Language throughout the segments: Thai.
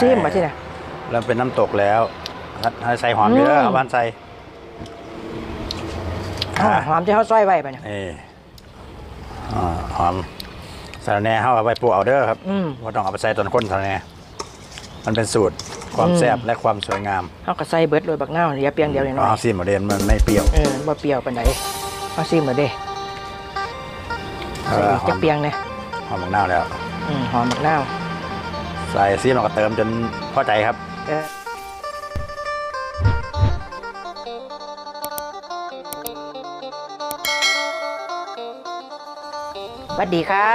ซิมมาที่ไหนเริ่มเป็นน้ำตกแล้วให้ใส่หอมเยอือะมเอาบ้านใส่อ้าวหอมที่เขาซอยไว้ปะเนี่ยนี่อ่าหอมสาระแหน่เข้าเอาไปปลูกเอาเด้อครับอืมว่าต้องเอาไปใส่ต้นข้นสาระแหน่มันเป็นสูตรความอืมแซ่บและความสวยงามเขาก็ใส่เบิดโรยบักนาวเหลือเพียงเดียวเลยเอาเนาะซีหมดเดนมันไม่เปรี้ยวเออบ่เปรี้ยวปานใดเอาซิมมาเด้เอใส่ออีกหอจะมเปียงเนี่ยหอมมะนาวแล้วอืมหอมบักนาว ใส่ซีมันก็เติมจนพอใจครับเออสวัสดีค่ะ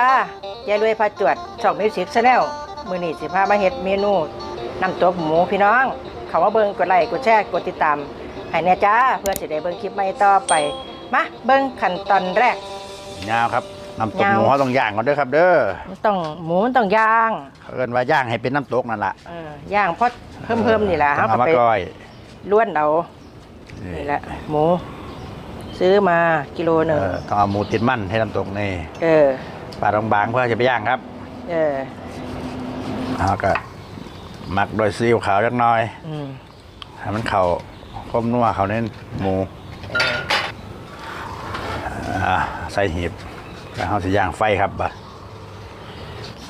ยายรวยพาจวดช่องมิวสิกชาแนลมือนี้สิพามาเฮ็ดเมนูน้ำตกหมูพี่น้อง เขาว่าเบิ่งกดไลค์กดแชร์กดติดตามให้แน่จ้าเพื่อจะได้เบิ่งคลิปใหม่ต่อไป มาเบิ่งขั้นตอนแรกยาวครับ น้ำตกยาวหมูเขาต้องย่างก่อนเด้อครับ เด้อมันต้องหมูมันต้องย่างเขาเอิ้นว่าย่างให้เป็นน้ำตกนั่นแหละเออย่างเพราะเพิ่มเพิ่มๆนี่แหละต้เขาองเอามาก็ไปก้อยล้วนเอานี่นี่แหละหมู ซื้อมากิโลหเอนึ่งอต้องเอาหมูติดมันให้น้ำตกนี่เออปลาบางๆเพื่อจะไปย่างครับ เออแล้วก็หมักโดยซีอิ๊วขาวจักหน่อยอืมให้มันเข่าก้มนัวเขาเน้นหมูเอออ่าใส่หีบ แล้วเขาจะย่างไฟครับบัด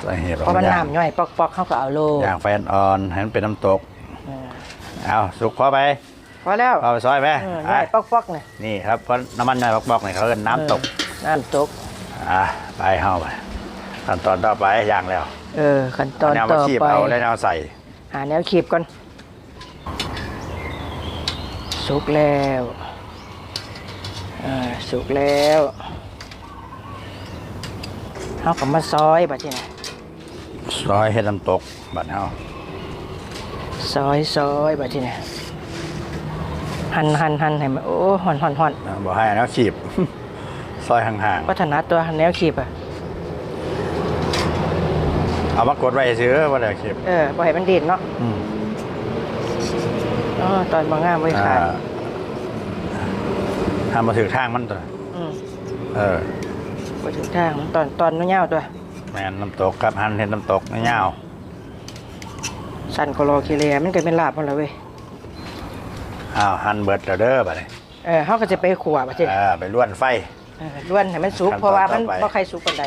ใส่หีบเพราะมันย่างน้ำย่อยปอกๆเขาก็เอาโลย่างไฟอ่อนๆให้มันเป็นน้ำตก เออเอาสุกพอไปพอแล้วพอไปซอยไหมเออไปย่อยปอกๆเนี่ยนี่ครับเพราะน้ำมันย่อยบอกๆเนี่ยเขาเรียกน้ำตก เออน้ำตก อ่าไปเข้าไปขั้นตอนต่อไปย่างแล้วเออขั้นตอนเาแนวต่มาอคีบไป เอาแล้วแนวใส่ หาแนวขีบก่อนสุกแล้วเออสุกแล้ว เขาก็มาซอยบัดนี้นะซอยให้น้ำตกบัดเฮาซอยซอยบัดนี้นะหั่นหั่นหั่นให้มันโอ้ห่อนห่อนห่อนบอกให้แนวขีบ ซอยห่างพัฒนาตัวแนวขีบอะๆเอามากดไว้ซื้อว่าเดี๋ยวขีบเออบ่ให้มันดีดเนาะอืมอ๋อตอนบางงามไว้อ่าขายทำมาถึงทางมันตัวอืมเออ บ่ถึงทางตอนตอนเงาวๆตัวแมนน้ำตกครับหันเห็นน้ำตกเงาวสันโคโลคิเลียมันก็เป็นลาบหมดแล้วเว้ยๆอ้าวหันเบิดแล้วเด้อบัดนี้เออเขาก็จะไปขัวบัดนี้เออไปล้วนไฟเออล้วนให้มันสุกขั้นตอนเพราะว่ามันต่อไปบ่ใครสุกปานใด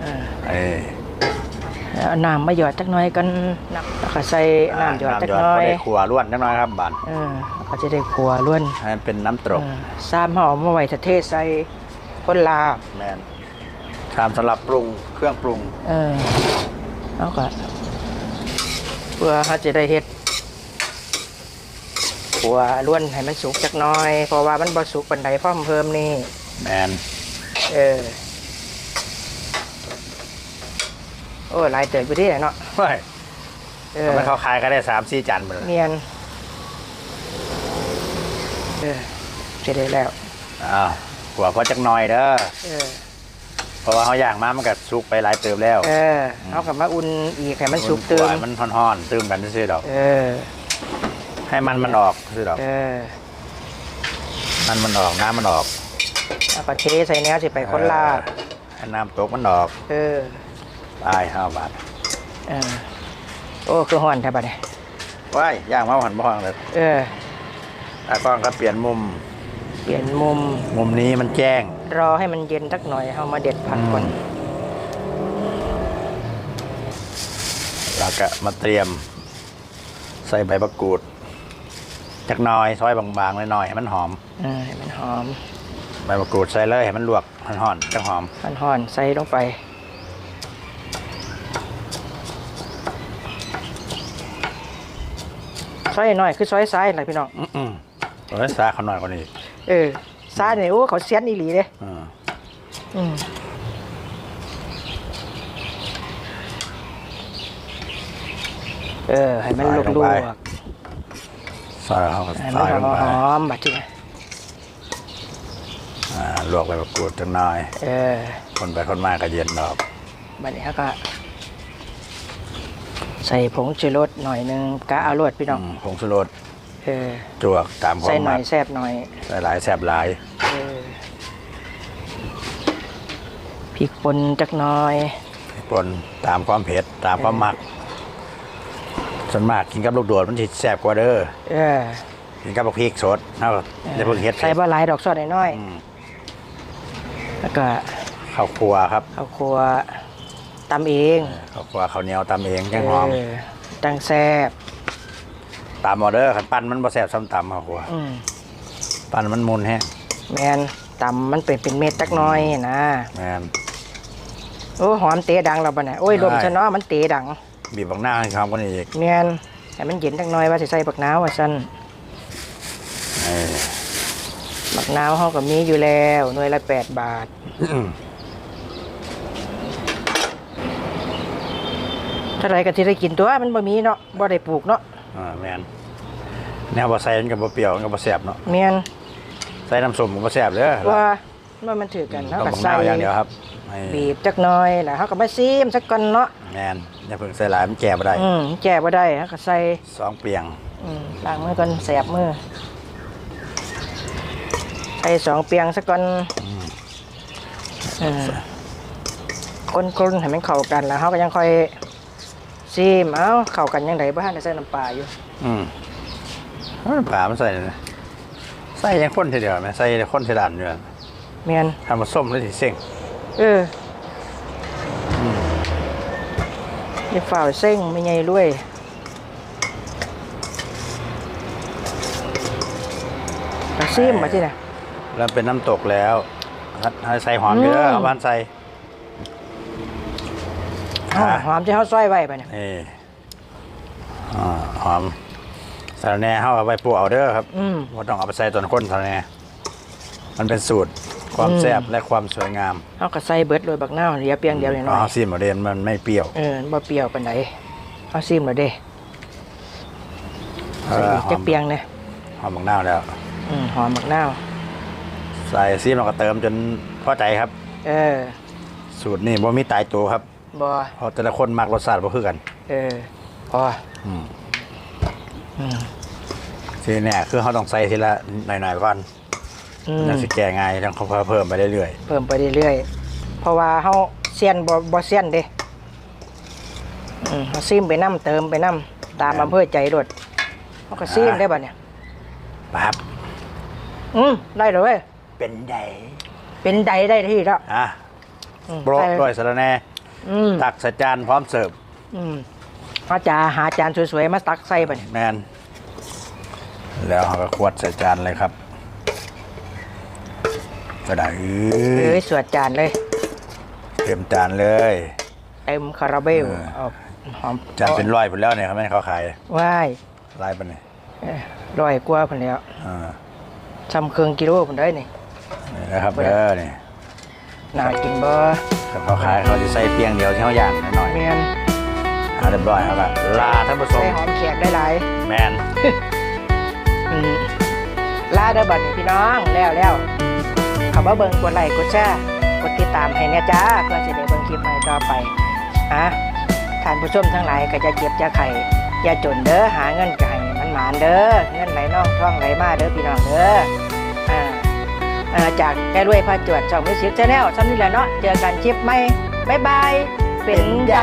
เออเอ้ยเอาน้ำมาหยอดจักหน่อยกันน้ำแล้วก็ใส่น้ำหยอดจักหน่อยก็ได้ขัวล้วนจักหน้อยครับบัดเออแล้วก็จะได้ขัวล้วนให้มันเป็นน้ำตกเออซ้ำห่อมาไว้ถ้าเทใส่ คนลาบแมนชามสำหรับปรุงเครื่องปรุง เออแล้วก็เพื่อเขาจะได้เฮ็ดขัวล้วนให้มันสุกจักหน่อย เพราะว่ามันบ่สุกปานใดเพราะมันเพิ่มนี่ แมนเออ โอ้หลายเติบอยู่ที่ไหนเนาะเฮ้ยเออทำให้เขาขายก็ได้สามสี่จานหมดเลยเนียน เออเสร็จแล้วอ้าว ขัวพอจักหน่อยเด้อเออเพราะว่าเขาย่างมามันก็สุกไปหลายเติมแล้ว เออเอากลับมาอุ่นอีกให้มันสุกเติขัวมให้มันห่อนๆเติมกันซื่อๆดอก เออ ให้มันมันออกซื่อดอก เออ มันมันออกน้ำมันออกแล้วก็เทใส่แนวสิไปคนลาบเออให้น้ำตกมันออก เออตายห้าบาทเออโอ้คือห่อนแท้บัดนี้ว้ายย่างมาหันบ่ห้องเลยเออตากล้องก็เปลี่ยนมุมเป ลี่ยนมุม มุมนี้มันแจ้ง รอให้มันเย็นสักหน่อยเอามาเด็ดผักก่อนอืมแล้วก็มาเตรียม ใส่ใบมะกรูดจักหน้อยซอยบางๆหน่อยๆให้มันหอมเออให้มันหอม ใบมะกรูดใส่เลยให้มันลวกห่อนๆจังหอมมันห่อนใส่ลงไปซอยหน่อยคือซอยซ้ายนะพี่น้องอืมๆเอาไว้ซาเขาหน่อยกว่านี้ เออซ้ายเนี่ยโอ้เขาเสียนอีหลีเลยอ่าอืมเออ ให้มันลวกลวกซอยเขาก็ให้ซมันอยลงหไปอมๆบัดนี้อ่าลวกใบมะกรูดจังหน่อย เออคนไปคนมาก็เย็นดอกบัดนี้เขาก็ ใส่ผงชูรสหน่อยหนึงกะเอารวดพี่น้องอืมผงชูรส เออจวกตามควาใส่มหน่มัอยกแซ่บหน่อยใส่หลายแสบหลายเออพริกป่นจักหน่อย ปนตามความเผ็ดตามความมักส่วนมากกินกับลูกโดดมันสิแซ่บกว่าเด้อเออกินกับบักพริกสดเฮาจะเพิ่งเฮ็ดใส่บะหลายดอกซอสน้อยอืมๆแล้วก็ข้าวครัวครับเอาครัวตำเองข้าวครัวข้าวเหนียวตำเองจังหอมเจังแซ่บ ตามออเดอร์คันปั้นมันบ่แซ่บซ้ำตำข้าวครัวอืมปั้นมันมุนแฮะแมนตำมันเป็นเป็นเม็ดจักหน้อยนะแม่นโอ้หอมเตะดังเราปะเนี่ยโอ้ยได้ลมชะเนาะมันเตะดังบีบบักหน้าให้หอมกว่านี้อีกแมนแต่มันเย็นจักหน้อยว่าสิใส่บักนาวว่าซั่นเออ บักนาวเฮาก็มีอยู่แล้วหน่วยละ 8 บาท เท่าไรก็สิได้กินตัวมันบ่มีเนาะบ่ได้ปลูกเนาะ อ่าแม่นแนวบ่ใส่มันก็บ่เปรี้ยวมันก็บ่แซ่บเนาะแม่นใส่น้ำส้มก็บ่แซ่บเด้อว่าว่ามันถือกันต้เฮาองก็บักหใส่น้าอย่างเดียวครับให้บีบจักหน่อยแล้วเฮาก็มาซีมสักก่อนเนาะแม่นอย่าเพิ่งใส่หลายมันแก่บ่ได้อืมแก้บ่ได้เฮาก็ใส่สองเปียงอืมล้างมือก่อนแสบมือใส่สองเปียงสักก่อนก้นๆให้มันเข้ากันแล้วเฮาก็ยังค่อย ซีมเอ้าเข้ากันยังไงบ้านได้ใส่น้ำปลาอยู่ อืมเอาน้ำปลามันใส่นะใส่ยังข้นทีเดียวไหมใส่ข้นทีดันอยู่อะเมียนทำมาส้มแล้วสิเส้งเออออย่าฝ่าวเส้งไม่ไงรวยเอาซีมมาที่ไหนแล้วเป็นน้ำตกแล้วให้ใส่หอมเยอือะมเอาบ้านใส่ อ้าวหอมที่เขาซอยไว้ไปเนี่ยนี่อ่าหอมสาระแหน่เขาเอาไปปลูกเอาเด้อครับอืม ว่าต้องเอาไปใส่ต้นข้นสาระแหน่มันเป็นสูตรความอืมแซ่บและความสวยงามเขาก็ใส่เบิดโดยบักนาวเหลียเปียงเดียวหน่อยเอาซีมเอาเดนมันไม่เปรี้ยวเออบ่เปรี้ยวปานใดเอาซิมแล้วเด้เอใส่ออีกหอจัมกเปียงเนี่ยหอมบักนาวแล้ว อืมหอมบักนาวใส่ซีมเราก็เติมจนพอใจครับ เออ สูตรนี่บ่มีตายตัวครับ บ่เพราะแต่ละคนมักรสชาติบ่คือกัน เออพออืมอืมทีเนี่ยคือเขาต้องใส่ทีละหน่อยๆก่อนอืมมันจะสิแก่ง่ายต้องเขาเพิ่มไปเรื่อยเพิ่มไปเรื่อยๆเพราะว่าเฮาเซียนบ่บ่เซียนเด้อืมเฮาซิมไปนํเติมไปนํตามอำเภอใจรถเฮาก็ซิมได้บัดเนี่ยๆปั๊บอืมได้เลยเว้ยเป็นไดเป็นใดได้ที่แล้ว อะอืมโปรใส่ด้วยสะระแหน่ อืมตักใส่จานพร้อมเสิร์ฟอืมอาจาหาจานสวยๆมาตักใส่บัดเนี่ยแมนแล้วเขาก็ขวดใส่จานเลยครับก็ได้เอ้ยสวดจานเลย เต็มจานเลย เต็มคาราเบลเออ เอาหอมจานเป็นร้อยไปแล้วเนี่ยเขาไม่ให้เขาขายว้ายลายไปเนี่ยเอ้ยร้อยกว่าพุ่นแล้วอ่า ทำเครื่องกิโลพุ่นได้นี่นี่นะครับเด้อนี่ น่ากินบ่ถ้าเขาขายเขาจะใส่เพียงเดียวที่เขาย่างหน่อยแมนๆเอาเรียบร้อยครับอะลาท่านผู้ชใส่มหอมแขกได้หลายแมนอืมลาเด้อบัดนี้พี่น้องแล้วแล้วเข้ามาเบิ่งกดไลค์กดแชร์กดติดตามให้แน่จ้าเพื่อจะได้เบิ่งคลิปใหม่ต่อไปอะท่านผู้ชมทั้งหลายก็จะเก็บจะไข่อย่าจนเด้อหาเงินก็ให้มันหมานเด้อเงินไหลน่องท่องไหลมาเด้อพี่น้องเด้ออ่าอ่า จากแก้วยพาจวดช่องมิวสิกชาแนลซ้ำนี่แหละเนาะเจอกันชิปใหม่บ๊ายบายเป็นใจ